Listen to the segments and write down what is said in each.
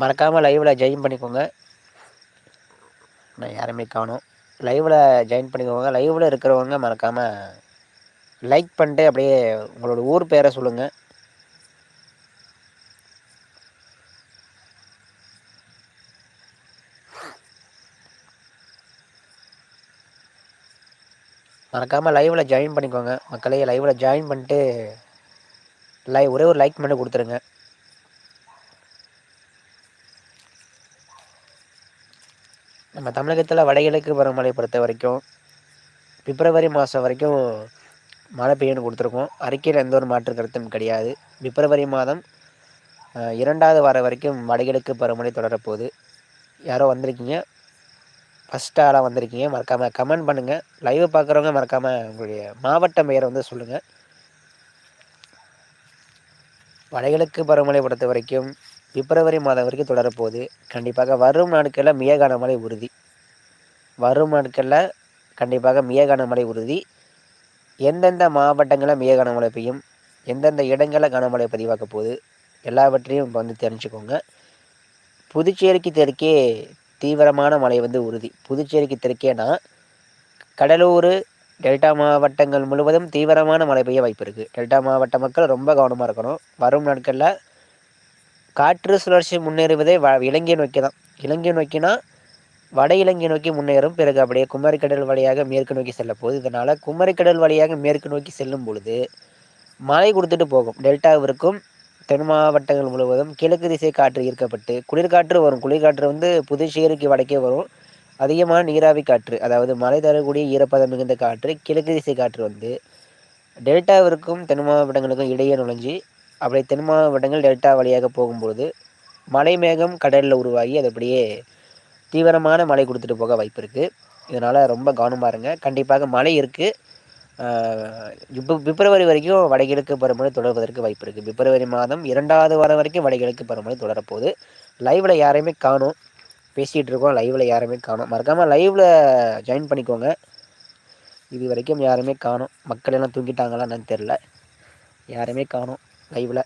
மறக்காமல் லைவில் ஜாயின் பண்ணிக்கோங்க. நான் யாருமே காணும். லைவில் ஜாயின் பண்ணிக்கோங்க. லைவில் இருக்கிறவங்க மறக்காமல் லைக் பண்ணிட்டு அப்படியே உங்களோட ஊர் பேரை சொல்லுங்கள் மறக்காமல் லைவில் ஜாயின் பண்ணிக்கோங்க. மக்களே லைவில் ஜாயின் பண்ணிட்டு லை ஒரே ஒரு லைக் மட்டும் கொடுத்துருங்க. நம்ம தமிழகத்தில் வடகிழக்கு பருவமழை பொறுத்த வரைக்கும் பிப்ரவரி மாதம் வரைக்கும் மழை பெய்யும்னு கொடுத்துருக்கோம். அறிக்கையில் எந்த ஒரு மாற்று கருத்தும் கிடையாது. பிப்ரவரி மாதம் இரண்டாவது வாரம் வரைக்கும் வடகிழக்கு பருவமழை தொடரப்போகுது. யாரோ வந்திருக்கீங்க? ஃபஸ்ட் ஆளாக வந்திருக்கீங்க. மறக்காமல் கமெண்ட் பண்ணுங்கள் லைவ் பார்க்குறவங்க மறக்காமல் உங்களுடைய மாவட்ட பெயரை வந்து சொல்லுங்கள் வடகிழக்கு பருவமழை பொறுத்த வரைக்கும் பிப்ரவரி மாதம் வரைக்கும் தொடரப்போகுது. கண்டிப்பாக வரும் நாட்களில் மியகான மழை உறுதி. வரும் நாட்களில் கண்டிப்பாக மியகான மழை உறுதி. எந்தெந்த மாவட்டங்களில் மிக கனமழை பெய்யும்? எந்தெந்த இடங்களில் கனமழை பதிவாக்க போகுது? எல்லாவற்றையும் இப்போ வந்து தெரிஞ்சுக்கோங்க. புதுச்சேரிக்கு தெற்கே தீவிரமான மழை வந்து உறுதி. புதுச்சேரிக்கு தெற்கேனா கடலூர் டெல்டா மாவட்டங்கள் முழுவதும் தீவிரமான மழை பெய்ய வாய்ப்பு இருக்குது டெல்டா மாவட்ட மக்கள் ரொம்ப கவனமாக இருக்கணும். வரும் நாட்களில் காற்று சுழற்சி முன்னேறுவதே வ இலங்கை நோக்கி தான். இலங்கை நோக்கினா வட இலங்கை நோக்கி முன்னேறும். பிறகு அப்படியே குமரிக்கடல் வழியாக மேற்கு நோக்கி செல்ல போகுது. இதனால் குமரிக்கடல் வழியாக மேற்கு நோக்கி செல்லும் பொழுது மழை கொடுத்துட்டு போகும். டெல்டாவிற்கும் தென் மாவட்டங்கள் முழுவதும் கிழக்கு திசை காற்று ஈர்க்கப்பட்டு குளிர்காற்று வரும். குளிர்காற்று வந்து புதுச்சேரிக்கு வடக்கே வரும். அதிகமான நீராவி காற்று அதாவது மழை தரக்கூடிய ஈரப்பதம் மிகுந்த காற்று கிழக்கு திசை காற்று வந்து டெல்டாவிற்கும் தென் மாவட்டங்களுக்கும் இடையே நுழைஞ்சி அப்படியே தென் மாவட்டங்கள் டெல்டா வழியாக போகும்பொழுது மலை மேகம் கடலில் உருவாகி அது அப்படியே தீவிரமான மழை கொடுத்துட்டு போக வாய்ப்பு இருக்குது இதனால் ரொம்ப கவனமாக இருங்க. கண்டிப்பாக மழை இருக்குது இப்போ பிப்ரவரி வரைக்கும் வடகிழக்கு பருவமழை தொடர்வதற்கு வாய்ப்பு இருக்குது பிப்ரவரி மாதம் இரண்டாவது வாரம் வரைக்கும் வடகிழக்கு பருவமழை தொடரப்போகுது. லைவில் யாரையுமே காணும். பேசிகிட்டு இருக்கோம். லைவில் யாருமே காணும். மறக்காமல் லைவில் ஜாயின் பண்ணிக்கோங்க. இது வரைக்கும் யாருமே காணும். மக்கள் எல்லாம் தூங்கிட்டாங்களா என்னன்னு தெரில யாருமே காணும். லைவில்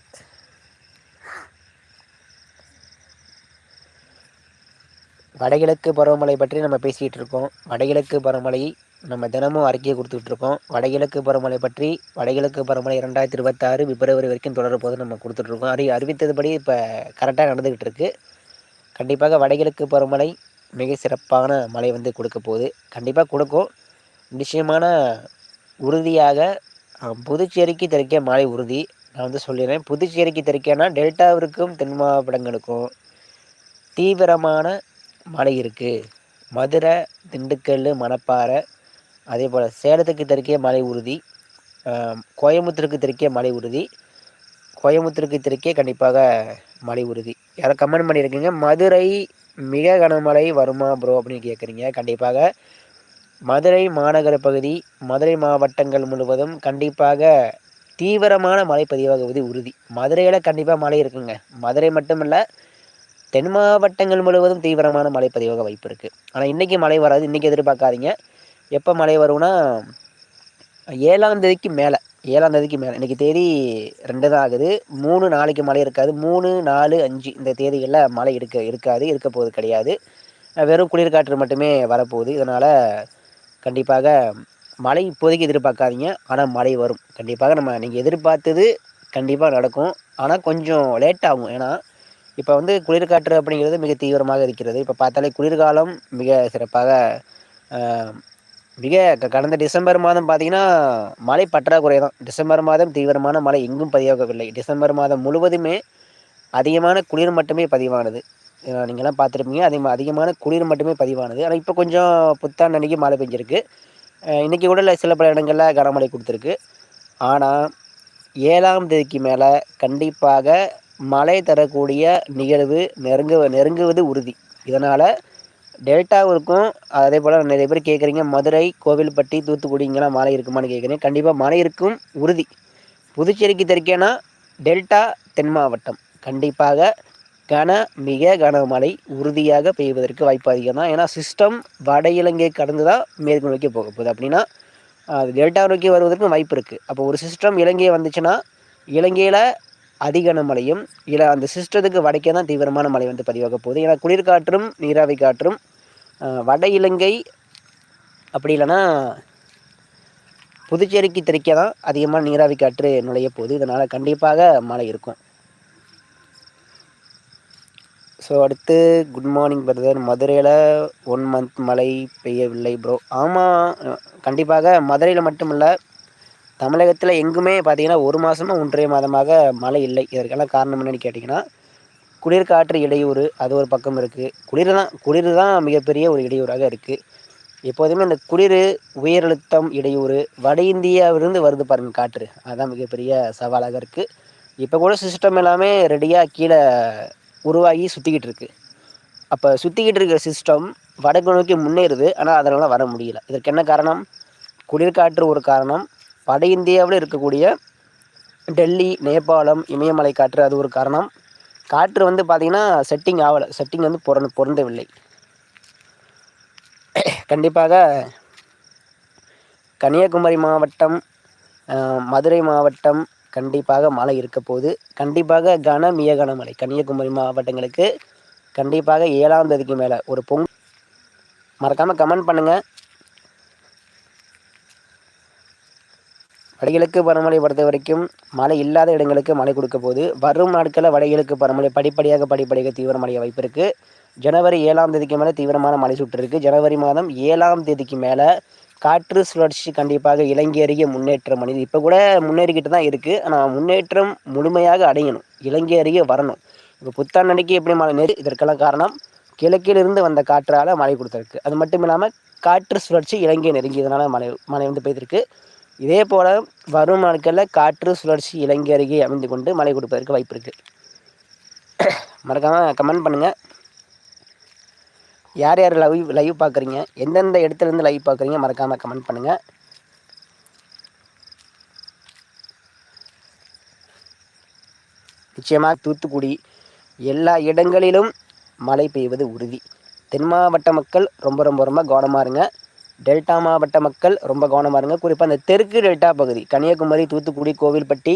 வடகிழக்கு பருவமழை பற்றி நம்ம பேசிகிட்டு இருக்கோம். வடகிழக்கு பருவமழை நம்ம தினமும் அறிக்கையை கொடுத்துட்ருக்கோம் வடகிழக்கு பருவமழை பற்றி வடகிழக்கு பருவமழை இரண்டாயிரத்தி இருபத்தாறு பிப்ரவரி வரைக்கும் தொடர நம்ம கொடுத்துட்ருக்கோம் அறி அறிவித்ததுபடி இப்போ கரெக்டாக நடந்துக்கிட்டு இருக்குது கண்டிப்பாக வடகிழக்கு பருவமழை மிக சிறப்பான மழை வந்து கொடுக்க போகுது. கண்டிப்பாக கொடுக்கும். நிச்சயமான உறுதியாக புதுச்சேரிக்கு தெற்கே மழை உறுதி. நான் வந்து சொல்லிடுறேன். புதுச்சேரிக்கு தெற்கேனா டெல்டாவிற்கும் தென் மாவட்டங்களுக்கும் தீவிரமான மழை இருக்குது மதுரை திண்டுக்கல் மணப்பாறை அதே போல் சேலத்துக்கு தெற்கே மழை உறுதி. கோயம்புத்தூருக்கு தெற்கே மழை உறுதி. கோயம்புத்தூருக்கு தெற்கே கண்டிப்பாக மழை உறுதி. யாரை கமெண்ட் பண்ணியிருக்கீங்க? மதுரை மிக கனமழை வருமா ப்ரோ அப்படின்னு கேட்குறீங்க கண்டிப்பாக மதுரை மாநகர பகுதி மதுரை மாவட்டங்கள் முழுவதும் கண்டிப்பாக தீவிரமான மழை பதிவாகுவது உறுதி. மதுரையில் கண்டிப்பாக மழை இருக்குங்க. மதுரை மட்டும் இல்லை தென் மாவட்டங்கள் முழுவதும் தீவிரமான மழை பதிவாக வாய்ப்பு இருக்குது ஆனால் இன்றைக்கி மழை வராது. இன்றைக்கி எதிர்பார்க்காதீங்க. எப்போ மழை வரும்னா ஏழாம் தேதிக்கு மேலே ஏழாம் தேதிக்கு மேலே. இன்றைக்கி தேதி ரெண்டு தான் ஆகுது. மூணு நாளைக்கு மழை இருக்காது. மூணு நாலு அஞ்சு இந்த தேதிகளில் மழை இருக்க இருக்காது இருக்க போகுது கிடையாது. வெறும் குளிர்காற்று மட்டுமே வரப்போகுது. இதனால் கண்டிப்பாக மழை இப்போதைக்கு எதிர்பார்க்காதீங்க. ஆனால் மழை வரும். கண்டிப்பாக நம்ம நீங்கள் எதிர்பார்த்தது கண்டிப்பாக நடக்கும். ஆனால் கொஞ்சம் லேட் ஆகும். ஏன்னா இப்போ வந்து குளிர்காற்று அப்படிங்கிறது மிக தீவிரமாக இருக்கிறது. இப்போ பார்த்தாலே குளிர்காலம் மிக சிறப்பாக மிக கடந்த டிசம்பர் மாதம் பார்த்திங்கன்னா மழை பற்றாக்குறை தான் டிசம்பர் மாதம் தீவிரமான மழை எங்கும் பதிவாகவில்லை. டிசம்பர் மாதம் முழுவதுமே அதிகமான குளிர் மட்டுமே பதிவானது. நீங்களாம் பார்த்துருப்பீங்க அதே அதிகமான குளிர் மட்டுமே பதிவானது. ஆனால் இப்போ கொஞ்சம் புத்தாண்டு அன்றைக்கி மழை பெஞ்சிருக்கு. இன்றைக்கி கூட சில பல இடங்களில் கனமழை கொடுத்துருக்கு. ஆனால் ஏழாம் தேதிக்கு மேலே கண்டிப்பாக மழை தரக்கூடிய நிகழ்வு நெருங்கு நெருங்குவது உறுதி. இதனால் டெல்டாவிற்கும் அதே போல் நிறைய பேர் கேட்குறீங்க மதுரை கோவில்பட்டி தூத்துக்குடி இங்கெல்லாம் மழை இருக்குமான்னு கேட்குறீங்க கண்டிப்பாக மழை இருக்கும் உறுதி. புதுச்சேரிக்கு தெற்கேனா டெல்டா தென் மாவட்டம். கண்டிப்பாக கன மிக கனமழை உறுதியாக பெய்வதற்கு வாய்ப்பு அதிகம் தான் ஏன்னா சிஸ்டம் வட இலங்கை கடந்து தான் மேற்கு நோக்கி போக போகுது. அப்படின்னா அது டெல்டா நோக்கி வருவதற்கு வாய்ப்பு இருக்குது அப்போ ஒரு சிஸ்டம் இலங்கையை வந்துச்சுன்னா இலங்கையில் அதிகன மழையும் இல்லை அந்த சிஸ்டத்துக்கு வடக்கே தான் தீவிரமான மழை வந்து பதிவாக போகுது. ஏன்னா குளிர்காற்றும் நீராவி காற்றும் வட இலங்கை அப்படி இல்லைன்னா புதுச்சேரிக்கு தெற்கே தான் அதிகமாக நீராவி காற்று நுழைய போகுது. இதனால் கண்டிப்பாக மழை இருக்கும். ஸோ அடுத்து குட் மார்னிங் பிரதர் மதுரையில் ஒன் மந்த் மழை பெய்யவில்லை ப்ரோ ஆமாம் கண்டிப்பாக மதுரையில் மட்டும் இல்லை தமிழகத்தில் எங்குமே பார்த்தீங்கன்னா ஒரு மாதமாக ஒன்றரை மாதமாக மழை இல்லை. இதற்கெல்லாம் காரணம் என்னென்னு கேட்டிங்கன்னா குளிர்காற்று இடையூறு அது ஒரு பக்கம் இருக்குது குளிர் தான் குளிர் தான் மிகப்பெரிய ஒரு இடையூறாக இருக்குது எப்போதுமே இந்த குளிர் உயரழுத்தம் இடையூறு வட இந்தியாவிலிருந்து வருது பாருங்கள் காற்று. அதுதான் மிகப்பெரிய சவாலாக இருக்குது இப்போ கூட சிஸ்டம் எல்லாமே ரெடியாக கீழே உருவாகி சுற்றிக்கிட்டு இருக்குது அப்போ சுற்றிக்கிட்டு இருக்கிற சிஸ்டம் வடக்கு நோக்கி முன்னேறுது. ஆனால் அதனால் வர முடியல. இதற்கு என்ன காரணம்? குளிர்காற்று ஒரு காரணம். வட இந்தியாவில் இருக்கக்கூடிய டெல்லி நேபாளம் இமயமலை காற்று அது ஒரு காரணம். காற்று வந்து பார்த்திங்கன்னா செட்டிங் ஆகலை. செட்டிங் வந்து பொறந்து பொருந்தவில்லை. கண்டிப்பாக கன்னியாகுமரி மாவட்டம் மதுரை மாவட்டம் கண்டிப்பாக மழை இருக்க போகுது. கண்டிப்பாக கன மிக கனமழை கன்னியாகுமரி மாவட்டங்களுக்கு கண்டிப்பாக ஏழாம் தேதிக்கு மேலே ஒரு பொங் மறக்காமல் கமெண்ட் பண்ணுங்கள் வடகிழக்கு பருவமழை பொறுத்த வரைக்கும் மழை இல்லாத இடங்களுக்கு மழை கொடுக்க போது வரும் நாட்களில் வடகிழக்கு பருவமழை படிப்படியாக படிப்படியாக தீவிரமடைய வாய்ப்பு இருக்குது ஜனவரி ஏழாம் தேதிக்கு மேலே தீவிரமான மழை சுற்று இருக்குது ஜனவரி மாதம் ஏழாம் தேதிக்கு மேலே காற்று சுழற்சி கண்டிப்பாக இலங்கை அருகே முன்னேற்றம் அடையுது. இப்போ கூட முன்னேறிக்கிட்டு தான் இருக்குது ஆனால் முன்னேற்றம் முழுமையாக அடையணும். இலங்கை அருகே வரணும். இப்போ புத்தாண்டு அன்னைக்கு எப்படி மழை நேரு? இதற்கெல்லாம் காரணம் கிழக்கிலிருந்து வந்த காற்றால் மழை கொடுத்துருக்கு. அது மட்டும் இல்லாமல் காற்று சுழற்சி இலங்கை நெருங்கியதுனால மழை மழை வந்து பெய்திருக்கு. இதே போல் வரும் நாட்களில் காற்று சுழற்சி இலங்கை அருகே அமைந்து கொண்டு மழை கொடுப்பதற்கு வாய்ப்பு இருக்குது மறக்காமல் கமெண்ட் பண்ணுங்கள் யார் யார் லைவ் லைவ் பார்க்குறீங்க? எந்தெந்த இடத்துலேருந்து லைவ் பார்க்குறீங்க? மறக்காமல் கமெண்ட் பண்ணுங்கள் நிச்சயமாக தூத்துக்குடி எல்லா இடங்களிலும் மழை பெய்வது உறுதி. தென் மாவட்ட மக்கள் ரொம்ப ரொம்ப ரொம்ப கவனமாக இருங்க. டெல்டா மாவட்ட மக்கள் ரொம்ப கவனமாக இருங்க. குறிப்பாக அந்த தெற்கு டெல்டா பகுதி கன்னியாகுமரி தூத்துக்குடி கோவில்பட்டி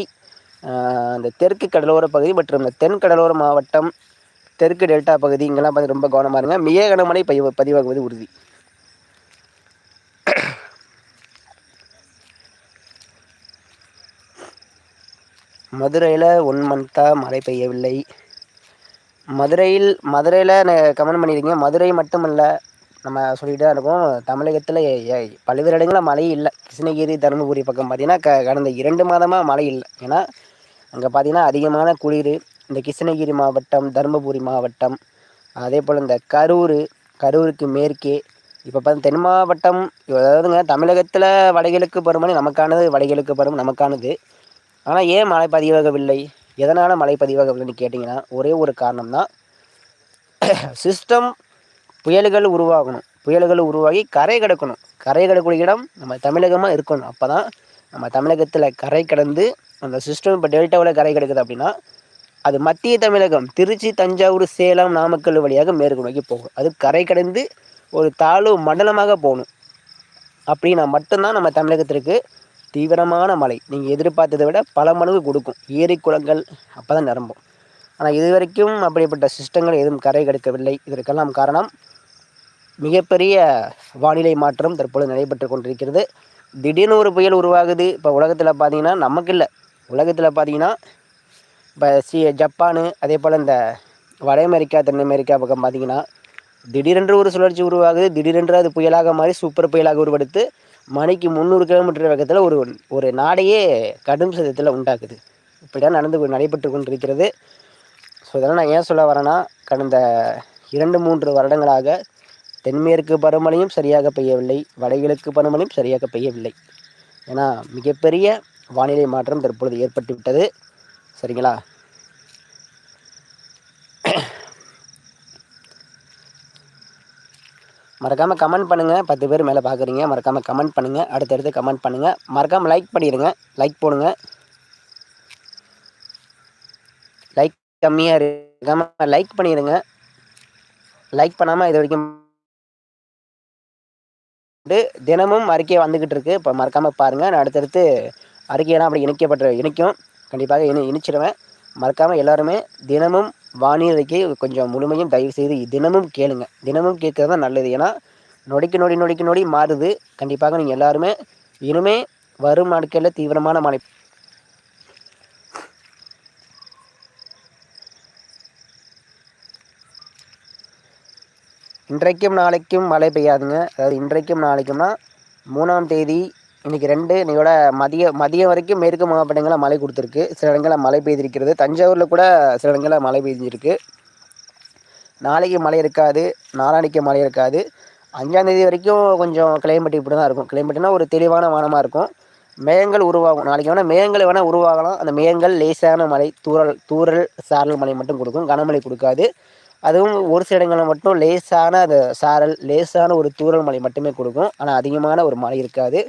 அந்த தெற்கு கடலோர பகுதி மற்றும் இந்த தென் கடலோர மாவட்டம் தெற்கு டெல்டா பகுதி இங்கெல்லாம் பார்த்து ரொம்ப கவனமாக இருங்க. மிக கனமழை பதிவு பதிவாகுவது உறுதி. மதுரையில் ஒன் மந்த்தாக மழை பெய்யவில்லை. மதுரையில் மதுரையில் கமெண்ட் பண்ணியிருக்கீங்க மதுரை மட்டுமல்ல நம்ம சொல்லிகிட்டே இருக்கோம். தமிழகத்தில் பல்வேறு இடங்களில் மழை இல்லை. கிருஷ்ணகிரி தருமபுரி பக்கம் பார்த்திங்கன்னா க கடந்த இரண்டு மாதமாக மழை இல்லை. ஏன்னா அங்கே பார்த்திங்கன்னா அதிகமான குளிர் இந்த கிருஷ்ணகிரி மாவட்டம் தருமபுரி மாவட்டம் அதே போல் இந்த கரூர் கரூருக்கு மேற்கே இப்போ பார்த்து தென் மாவட்டம் அதாவதுங்க தமிழகத்தில் வடகிழக்கு பருவமழை நமக்கானது வடகிழக்கு பருவம் நமக்கானது. ஆனால் ஏன் மழை பதிவாகவில்லை? எதனால் மழை பதிவாகவில்லைன்னு கேட்டிங்கன்னா ஒரே ஒரு காரணம் தான் சிஸ்டம் புயல்கள் உருவாகணும். புயல்கள் உருவாகி கரை கிடக்கணும். கரை கிடக்கூடிய இடம் நம்ம தமிழகமாக இருக்கணும். அப்போ தான் நம்ம தமிழகத்தில் கரை கடந்து அந்த சிஸ்டம் இப்போ டெல்டாவில் கரை கிடக்குது அப்படின்னா அது மத்திய தமிழகம் திருச்சி தஞ்சாவூர் சேலம் நாமக்கல் வழியாக மேற்கு நோக்கி போகும். அது கரை கடந்து ஒரு தாழ்வு மண்டலமாக போகணும். அப்படின்னா மட்டும்தான் நம்ம தமிழகத்திற்கு தீவிரமான மழை நீங்கள் எதிர்பார்த்ததை விட பல மடங்கு கொடுக்கும். ஏரி குளங்கள் அப்போ தான் நிரம்பும். ஆனால் இது வரைக்கும் அப்படிப்பட்ட சிஸ்டங்கள் எதுவும் கரை கெடுக்கவில்லை. இதற்கெல்லாம் காரணம் மிகப்பெரிய வானிலை மாற்றம் தற்போது நடைபெற்று கொண்டிருக்கிறது. திடீர்னு ஒரு புயல் உருவாகுது. இப்போ உலகத்தில் பார்த்தீங்கன்னா நமக்கு இல்லை. உலகத்தில் பார்த்தீங்கன்னா இப்போ சி ஜப்பானு அதே போல் இந்த வட அமெரிக்கா தென் அமெரிக்கா பக்கம் பார்த்திங்கன்னா திடீரென்று ஒரு சுழற்சி உருவாகுது. திடீரென்று அது புயலாக மாறி சூப்பர் புயலாக உருவெடுத்து மணிக்கு முந்நூறு கிலோமீட்டர் வேகத்தில் ஒரு ஒரு நாடையே கடும் சதத்தில் உண்டாக்குது. இப்படிதான் நடந்து நடைபெற்று கொண்டிருக்கிறது. ஸோ இதெல்லாம் நான் ஏன் சொல்ல வரேன்னா கடந்த இரண்டு மூன்று வருடங்களாக தென்மேற்கு பருவமழையும் சரியாக பெய்யவில்லை வடகிழக்கு பருமழையும் சரியாக பெய்யவில்லை. ஏன்னா மிகப்பெரிய வானிலை மாற்றம் தற்பொழுது ஏற்பட்டுவிட்டது. சரிங்களா? மறக்காமல் கமெண்ட் பண்ணுங்கள் பத்து பேர் மேலே பார்க்குறீங்க மறக்காமல் கமெண்ட் பண்ணுங்கள் அடுத்தடுத்து கமெண்ட் பண்ணுங்கள் மறக்காமல் லைக் பண்ணிடுங்க. லைக் போடுங்க. லைக் கம்மியாக இருக்காமல் லைக் பண்ணிடுங்க. லைக் பண்ணாமல் இது வரைக்கும் தினமும் அறிக்கை வந்துக்கிட்டு இருக்குது இப்போ மறக்காமல் பாருங்கள் நான் அடுத்தடுத்து அறிக்கையெல்லாம் அப்படி இணைக்கப்பட்ட இணைக்கும். கண்டிப்பாக இனி இணைச்சிடுவேன். மறக்காமல் எல்லாருமே தினமும் வானிலைக்கு கொஞ்சம் முழுமையும் தயவு செய்து தினமும் கேளுங்க. தினமும் கேட்குறது தான் நல்லது. ஏன்னா நொடிக்கு நொடி நொடிக்கு நொடி மாறுது. கண்டிப்பாக நீங்கள் எல்லாருமே இனிமே வரும் நாட்களில் தீவிரமான மழை இன்றைக்கும் நாளைக்கும் மழை பெய்யாதுங்க. அதாவது இன்றைக்கும் நாளைக்கும்னா மூணாம் தேதி இன்றைக்கி ரெண்டு இன்னையோட மதிய மதியம் வரைக்கும் மேற்கு மாவட்டங்களில் மழை கொடுத்துருக்கு. சில இடங்களில் மழை பெய்திருக்கிறது. தஞ்சாவூரில் கூட சில இடங்களில் மழை பெய்திருக்கு நாளைக்கு மழை இருக்காது. நாளானிக்கு மழை இருக்காது. அஞ்சாந்தேதி வரைக்கும் கொஞ்சம் கிளைமேட் இப்படி தான் இருக்கும். கிளைமேட்னா ஒரு தெளிவான வானமாக இருக்கும். மேகங்கள் உருவாகும். நாளைக்கு வேணால் மேகங்கள் வேணால் உருவாகலாம். அந்த மேகங்கள் லேசான மழை தூரல் தூரல் சாரல் மழை மட்டும் கொடுக்கும். கனமழை கொடுக்காது. அதுவும் ஒரு சில இடங்களில் மட்டும் லேசான அந்த சாரல் லேசான ஒரு தூரல் மழை மட்டுமே கொடுக்கும். ஆனால் அதிகமான ஒரு மழை இருக்காது.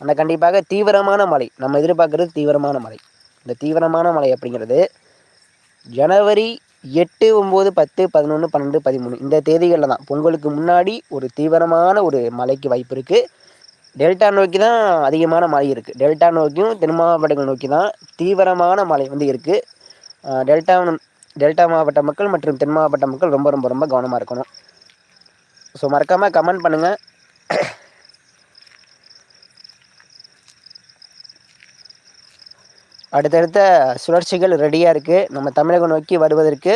ஆனால் கண்டிப்பாக தீவிரமான மழை. நம்ம எதிர்பார்க்குறது தீவிரமான மழை. இந்த தீவிரமான மழை அப்படிங்கிறது ஜனவரி எட்டு ஒம்பது பத்து பதினொன்று பன்னெண்டு பதிமூணு இந்த தேதிகளில் தான். பொங்கலுக்கு முன்னாடி ஒரு தீவிரமான ஒரு மழைக்கு வாய்ப்பு இருக்குது டெல்டா நோக்கி தான் அதிகமான மழை இருக்குது டெல்டா நோக்கியும் தென் மாவட்டங்கள் நோக்கி தான் தீவிரமான மழை வந்து இருக்குது டெல்டா டெல்டா மாவட்ட மக்கள் மற்றும் தென் மாவட்ட மக்கள் ரொம்ப ரொம்ப ரொம்ப கவனமாக இருக்கணும். ஸோ மறக்காமல் கமெண்ட் பண்ணுங்கள் அடுத்தடுத்த சுழற்சிகள் ரெடியாக இருக்குது நம்ம தமிழகம் நோக்கி வருவதற்கு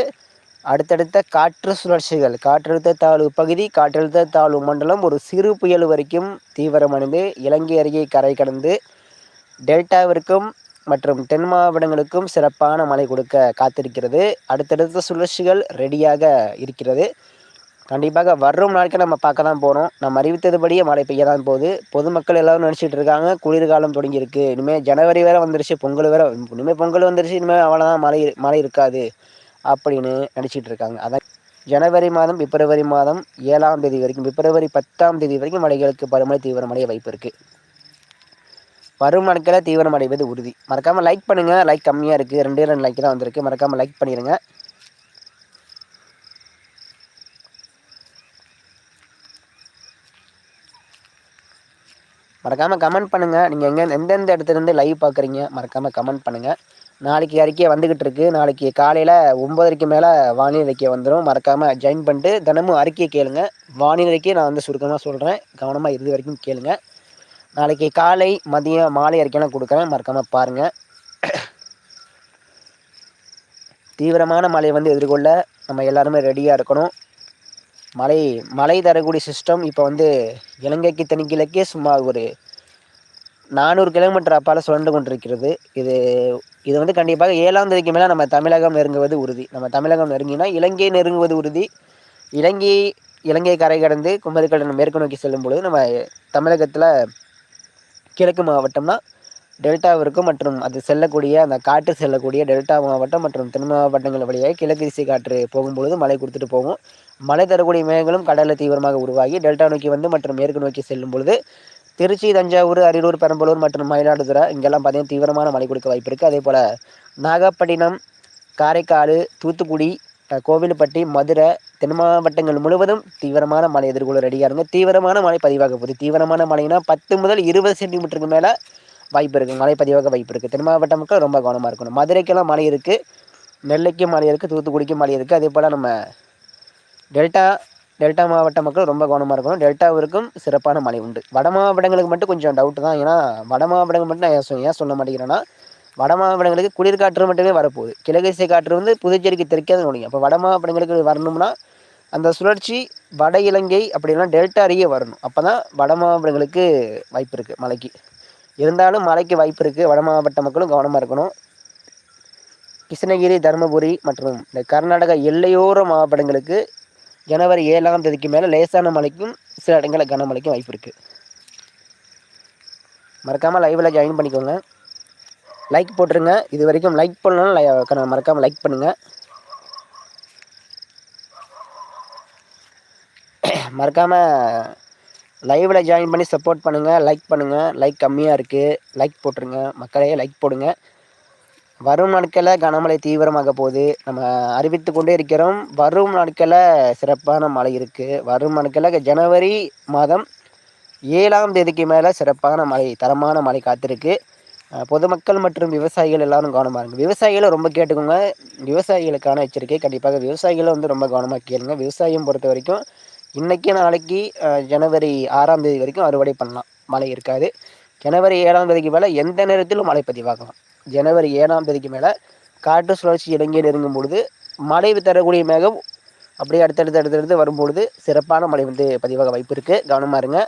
அடுத்தடுத்த காற்று சுழற்சிகள் காற்றழுத்த தாழ்வு பகுதி காற்றழுத்த தாழ்வு மண்டலம் ஒரு சிறு புயல் வரைக்கும் தீவிரமடைந்து இலங்கை அருகே கரை கடந்து டெல்டாவிற்கும் மற்றும் தென் மாவட்டங்களுக்கும் சிறப்பான மழை கொடுக்க காத்திருக்கிறது. அடுத்தடுத்த சுழற்சிகள் ரெடியாக இருக்கிறது. கண்டிப்பாக வரும் நாட்கள் நம்ம பார்க்க தான் போகிறோம் நம்ம அறிவித்ததுபடியே மழை பெய்ய தான் போகுது. பொதுமக்கள் எல்லாரும் நினச்சிட்டு இருக்காங்க. குளிர்காலம் தொடங்கியிருக்கு. இனிமேல் ஜனவரி வேறு வந்துருச்சு. பொங்கல் வேறு இனிமேல் பொங்கல் வந்துருச்சு. இனிமேல் அவ்வளோதான் மழை மழை இருக்காது அப்படின்னு நினச்சிட்டு இருக்காங்க. அதான் ஜனவரி மாதம் பிப்ரவரி மாதம் ஏழாம் தேதி வரைக்கும் பிப்ரவரி பத்தாம் தேதி வரைக்கும் மழைகளுக்கு பருமழை தீவிரமடைய வாய்ப்பு இருக்குது வரும் நாட்களில் தீவிரமடைவது உறுதி. மறக்காமல் லைக் பண்ணுங்கள் லைக் கம்மியாக இருக்குது ரெண்டே ரெண்டு லைக் தான் வந்திருக்கு. மறக்காமல் லைக் பண்ணிடுங்க மறக்காமல் கமெண்ட் பண்ணுங்கள் நீங்கள் எங்கே எந்தெந்த இடத்துலேருந்து லைவ் பார்க்குறீங்க மறக்காமல் கமெண்ட் பண்ணுங்கள் நாளைக்கு அறிக்கை வந்துக்கிட்டு இருக்கு. நாளைக்கு காலையில் ஒம்பதரைக்கு மேலே வானிலை அறிக்கை வந்துடும் மறக்காமல் ஜாயின் பண்ணிட்டு தினமும் அறிக்கையை கேளுங்க. வானிலை அறிக்கையை நான் வந்து சுருக்கமாக சொல்கிறேன் கவனமாக இறுதி வரைக்கும் கேளுங்க. நாளைக்கு காலை மதியம் மாலை அறிக்கையெல்லாம் கொடுக்குறேன். மறக்காமல் பாருங்கள் தீவிரமான மழையை வந்து எதிர்கொள்ள நம்ம எல்லாருமே ரெடியாக இருக்கணும். மலை மலை தரக்கூடிய சிஸ்டம் இப்போ வந்து இலங்கைக்கு தென்கிழக்கே சுமார் ஒரு நானூறு கிலோமீட்டர் அப்பால் சுழண்டு கொண்டிருக்கிறது. இது இது வந்து கண்டிப்பாக ஏழாம் தேதிக்கு மேலே நம்ம தமிழகம் நெருங்குவது உறுதி. நம்ம தமிழகம் நெருங்கினா இலங்கை நெருங்குவது உறுதி. இலங்கை இலங்கை கரை கடந்து குமரிக்கடல் மேற்கு நோக்கி செல்லும் பொழுது நம்ம தமிழகத்தில் கிழக்கு மாவட்டம்னா டெல்டாவிற்கும் மற்றும் அது செல்லக்கூடிய அந்த காற்று செல்லக்கூடிய டெல்டா மாவட்டம் மற்றும் தென் மாவட்டங்கள் வழியாக கிழக்கு திசை காற்று போகும்பொழுது மழை கொடுத்துட்டு போகும். மழை தரக்கூடிய மேகங்களும் கடலில் தீவிரமாக உருவாகி டெல்டா நோக்கி வந்து மற்றும் மேற்கு நோக்கி செல்லும் பொழுது திருச்சி தஞ்சாவூர் அரியலூர் பெரம்பலூர் மற்றும் மயிலாடுதுறை இங்கெல்லாம் பார்த்தீங்கன்னா தீவிரமான மழை கொடுக்க வாய்ப்பு இருக்குது அதே போல் நாகப்பட்டினம் காரைக்கால் தூத்துக்குடி கோவில்பட்டி மதுரை தென் மாவட்டங்கள் முழுவதும் தீவிரமான மழை எதிர்கொள்ள ரெடியாக இருங்க தீவிரமான மழை பதிவாக போகுது. தீவிரமான மழைனா பத்து முதல் இருபது சென்டிமீட்டருக்கு மேலே வாய்ப்பு இருக்குது மழை பதிவாக வாய்ப்பு இருக்குது தென் மாவட்ட மக்கள் ரொம்ப கவனமாக இருக்கணும். மதுரைக்கெல்லாம் மழை இருக்குது நெல்லைக்கும் மழை இருக்குது தூத்துக்குடிக்கும் மழை இருக்குது அதே போல் நம்ம டெல்டா டெல்டா மாவட்ட மக்கள் ரொம்ப கவனமாக இருக்கணும். டெல்டாவிற்கும் சிறப்பான மழை உண்டு. வட மாவட்டங்களுக்கு மட்டும் கொஞ்சம் டவுட்டு தான். ஏன்னா வட மாவட்டங்கள் மட்டும் நான் ஏன் ஏன் சொல்ல மாட்டேங்கிறேன்னா வட மாவட்டங்களுக்கு குளிர்காற்று மட்டுமே வரப்போகுது. கிழக்கிசை காற்று வந்து புதுச்சேரிக்கு தெற்காது நோடிங்க அப்போ வட மாவட்டங்களுக்கு வரணும்னா அந்த சுழற்சி வட இலங்கை அப்படின்னா டெல்டா அருகே வரணும். அப்போ தான் வட மாவட்டங்களுக்கு வாய்ப்பு இருக்குது மழைக்கு. இருந்தாலும் மழைக்கு வாய்ப்பு இருக்குது வட மாவட்ட மக்களும் கவனமாக இருக்கணும். கிருஷ்ணகிரி தருமபுரி மற்றும் இந்த கர்நாடக எல்லையோர மாவட்டங்களுக்கு ஜனவரி ஏழாம் தேதிக்கு மேலே லேசான மழைக்கும் சில இடங்களில் கனமழைக்கும் வாய்ப்பு இருக்குது மறக்காமல் லைவில் ஜாயின் பண்ணிக்கோங்க. லைக் போட்டுருங்க. இது வரைக்கும் லைக் பண்ணணும் மறக்காமல் லைக் பண்ணுங்கள் மறக்காமல் லைவில் ஜாயின் பண்ணி சப்போர்ட் பண்ணுங்கள் லைக் பண்ணுங்கள் லைக் கம்மியாக இருக்குது லைக் போட்டுருங்க. மக்களையே லைக் போடுங்க. வரும் நாட்களில் கனமழை தீவிரமாக போகுது. நம்ம அறிவித்து கொண்டே இருக்கிறோம். வரும் நாட்களில் சிறப்பான மழை இருக்குது வரும் நாட்களில் ஜனவரி மாதம் ஏழாம் தேதிக்கு மேலே சிறப்பான மழை தரமான மழை காத்திருக்கு. பொதுமக்கள் மற்றும் விவசாயிகள் எல்லாரும் கவனமாக இருங்க. விவசாயிகளை ரொம்ப கேட்டுக்கோங்க. விவசாயிகளுக்கான எச்சரிக்கை கண்டிப்பாக விவசாயிகளை வந்து ரொம்ப கவனமாக கேளுங்க. விவசாயம் பொறுத்த வரைக்கும் இன்றைக்கி நாளைக்கு ஜனவரி ஆறாம் தேதி வரைக்கும் அறுவடை பண்ணலாம். மழை இருக்காது. ஜனவரி ஏழாம் தேதிக்கு மேலே எந்த நேரத்திலும் மழை பதிவாகலாம். ஜனவரி ஏழாம் தேதிக்கு மேலே காற்று சுழற்சி இலங்கை நெருங்கும் பொழுது மழை தரக்கூடிய மேகம் அப்படியே அடுத்தடுத்து அடுத்தடுத்து வரும்பொழுது சிறப்பான மழை வந்து பதிவாக வாய்ப்பு இருக்குது கவனமாக இருங்க.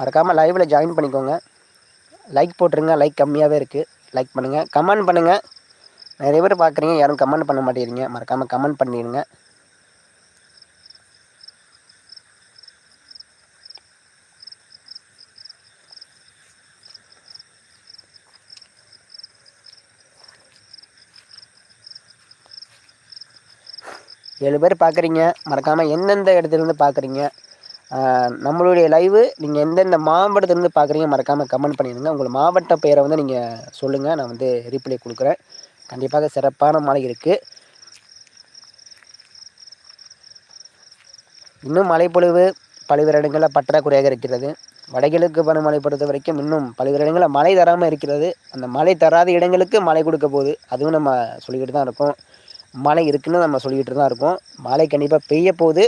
மறக்காமல் லைவில் ஜாயின் பண்ணிக்கோங்க. லைக் போட்டுருங்க. லைக் கம்மியாகவே இருக்குது லைக் பண்ணுங்கள் கமெண்ட் பண்ணுங்கள் நிறைய பேர் பார்க்குறீங்க. யாரும் கமெண்ட் பண்ண மாட்டேங்கிறீங்க. மறக்காமல் கமெண்ட் பண்ணிடுங்க. ஏழு பேர் பார்க்குறீங்க மறக்காமல் எந்தெந்த இடத்துலேருந்து பார்க்குறீங்க நம்மளுடைய லைவு நீங்கள் எந்தெந்த மாவட்டத்துலேருந்து பார்க்குறீங்க மறக்காமல் கமெண்ட் பண்ணிடுங்க. உங்கள் மாவட்ட பெயரை வந்து நீங்கள் சொல்லுங்கள் நான் வந்து ரீப்ளை கொடுக்குறேன். கண்டிப்பாக சிறப்பான மழை இருக்குது இன்னும் மழைப்பொழிவு பல்வேறு இடங்களில் பற்றாக்குறையாக இருக்கிறது. வடகிழக்கு பருவமழை பொறுத்த வரைக்கும் இன்னும் பல்வேறு இடங்களில் மழை தராமல் இருக்கிறது. அந்த மழை தராத இடங்களுக்கு மழை கொடுக்க போகுது. அதுவும் நம்ம சொல்லிக்கிட்டு தான் இருக்கோம். மழை இருக்குதுன்னு நம்ம சொல்லிக்கிட்டு தான் இருக்கோம். மழை கண்டிப்பாக பெய்ய போகுது.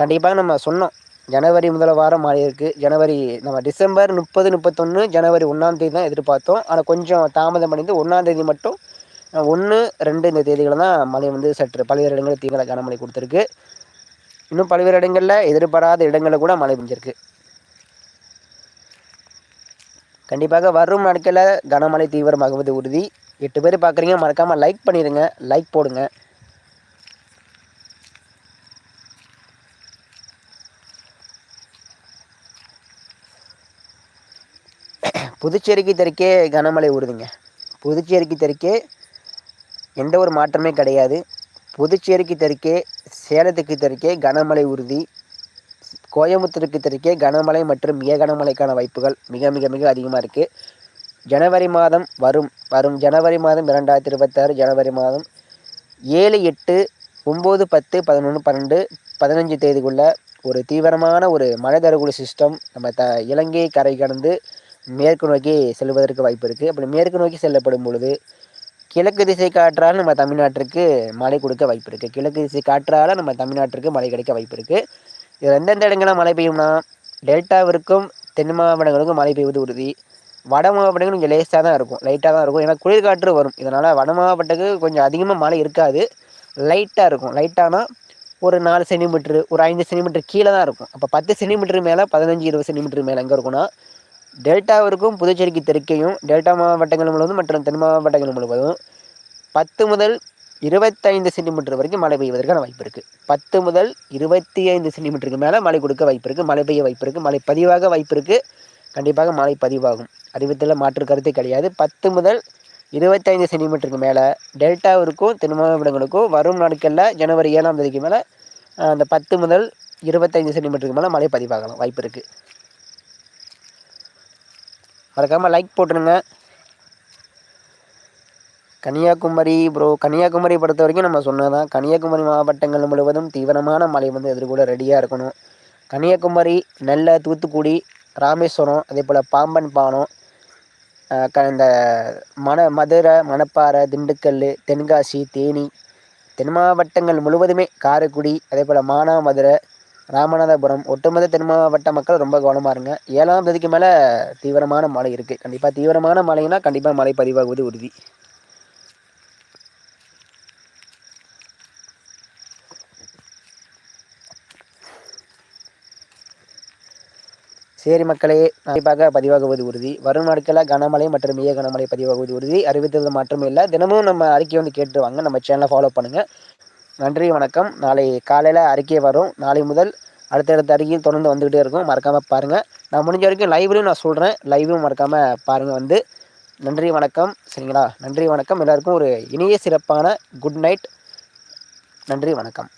கண்டிப்பாக நம்ம சொன்னோம். ஜனவரி முதல் வாரம் மழை இருக்குது ஜனவரி நம்ம டிசம்பர் முப்பது முப்பத்தொன்று ஜனவரி ஒன்றாந்தேதி தான் எதிர்பார்த்தோம். ஆனால் கொஞ்சம் தாமதம் அடைந்து ஒன்றாந்தேதி மட்டும் ஒன்று ரெண்டு இந்த தேதிகளை தான் மழை வந்து சற்று பல்வேறு இடங்களில் தீவிர கனமழை கொடுத்துருக்கு. இன்னும் பல்வேறு இடங்களில் எதிர்பாராத இடங்களில் கூட மழை பெஞ்சிருக்கு. கண்டிப்பாக வரும் நாட்களில் கனமழை தீவிரமாகுவது உறுதி. எட்டு பேர் பார்க்குறீங்க மறக்காமல் லைக் பண்ணிடுங்க லைக் போடுங்க. புதுச்சேரிக்கு தெற்கே கனமழை உறுதிங்க புதுச்சேரிக்கு தெற்கே எந்த ஒரு மாற்றமே கிடையாது. புதுச்சேரிக்கு தெற்கே சேலத்துக்கு தெற்கே கனமழை உறுதி கோயம்புத்தூருக்கு தெற்கே கனமழை மற்றும் மிக கனமழைக்கான வாய்ப்புகள் மிக மிக மிக அதிகமாக இருக்குது ஜனவரி மாதம் வரும் வரும் ஜனவரி மாதம் இரண்டாயிரத்தி இருபத்தாறு ஜனவரி மாதம் ஏழு எட்டு ஒம்பது பத்து பதினொன்று பன்னெண்டு பதினஞ்சு தேதிக்குள்ள ஒரு தீவிரமான ஒரு மழை தரக்கூடிய சிஸ்டம் நம்ம த இலங்கை கரை கடந்து மேற்கு நோக்கி செல்வதற்கு வாய்ப்பு இருக்குது அப்படி மேற்கு நோக்கி செல்லப்படும் பொழுது கிழக்கு திசை காற்றால் நம்ம தமிழ்நாட்டிற்கு மழை கொடுக்க வாய்ப்பு இருக்குது கிழக்கு திசை காற்றால் நம்ம தமிழ்நாட்டிற்கு மழை கிடைக்க வாய்ப்பு இருக்குது எந்தெந்த இடங்கள்லாம் மழை பெய்யும்னா டெல்டாவிற்கும் தென் மாவட்டங்களுக்கும் மழை பெய்வது உறுதி. வட மாவட்டங்கள் கொஞ்சம் லேசாக தான் இருக்கும் லைட்டாக தான் இருக்கும். ஏன்னா குளிர்காற்று வரும். இதனால் வட மாவட்டத்துக்கு கொஞ்சம் அதிகமாக மழை இருக்காது. லைட்டாக இருக்கும். லைட்டானால் ஒரு நாலு சென்டிமீட்ரு ஒரு ஐந்து சென்டிமீட்டர் கீழே தான் இருக்கும். அப்போ பத்து சென்டிமீட்டர் மேலே பதினஞ்சு இருபது சென்டிமீட்டர் மேலே எங்கே இருக்கும்னா டெல்டாவிற்கும் புதுச்சேரிக்கு தெற்கையும் டெல்டா மாவட்டங்கள் முழுவதும் மற்றும் தென் மாவட்டங்கள் முழுவதும் பத்து முதல் இருபத்தைந்து சென்டிமீட்டர் வரைக்கும் மழை பெய்வதற்கான வாய்ப்பு இருக்குது பத்து முதல் இருபத்தி ஐந்து சென்டிமீட்டருக்கு மேலே மழை கொடுக்க வாய்ப்பு இருக்குது மழை பெய்ய வாய்ப்பு இருக்குது மழை பதிவாக வாய்ப்பு இருக்குது கண்டிப்பாக மழை பதிவாகும். அறிவித்தில் மாற்று கருத்து கிடையாது. பத்து முதல் இருபத்தைந்து சென்டிமீட்டருக்கு மேலே டெல்டாவிற்கும் தென் மாவட்டங்களுக்கும் வரும் நாட்களில் ஜனவரி ஏழாம் தேதிக்கு மேலே அந்த பத்து முதல் இருபத்தைந்து சென்டிமீட்டருக்கு மேலே மழை பதிவாகலாம் வாய்ப்பு இருக்குது மறக்காமல் லைக் போட்டுருங்க. கன்னியாகுமரி ப்ரோ கன்னியாகுமரி பொறுத்த வரைக்கும் நம்ம சொன்னதான் கன்னியாகுமரி மாவட்டங்கள் முழுவதும் தீவிரமான மழை வந்து எதிர்கூட ரெடியாக இருக்கணும். கன்னியாகுமரி நெல்லை தூத்துக்குடி ராமேஸ்வரம் அதே போல் பாம்பன் பானம் க இந்த மண மதுரை மணப்பாறை திண்டுக்கல் தென்காசி தேனி தென் மாவட்டங்கள் முழுவதுமே காரைக்குடி அதே போல் மானாமதுரை ராமநாதபுரம் ஒட்டுமொத்த தென் மாவட்ட மக்கள் ரொம்ப கவனமாக இருங்க. ஏழாம் தேதிக்கு மேலே தீவிரமான மழை இருக்குது கண்டிப்பாக தீவிரமான மழைனா கண்டிப்பாக மழை பதிவாகுவது உறுதி. சரி மக்களே கண்டிப்பாக பதிவாகுவது உறுதி. வரும் நாட்களில் கனமழை மற்றும் மிக கனமழை பதிவாகுவது உறுதி. அறிவித்தது மாற்றமே இல்லை. தினமும் நம்ம அறிக்கை வந்து கேட்டுருவாங்க நம்ம சேனலை ஃபாலோ பண்ணுங்கள் நன்றி வணக்கம். நாளை காலையில் அறிக்கை வரும். நாளை முதல் அடுத்தடுத்த அறிக்கையில் தொடர்ந்து வந்துக்கிட்டே இருக்கும். மறக்காமல் பாருங்கள் நான் முடிஞ்ச வரைக்கும் லைவ்லையும் நான் சொல்கிறேன் லைவும் மறக்காமல் பாருங்கள் வந்து. நன்றி வணக்கம். சரிங்களா? நன்றி வணக்கம். எல்லாருக்கும் ஒரு இனிய சிறப்பான குட் நைட் நன்றி வணக்கம்.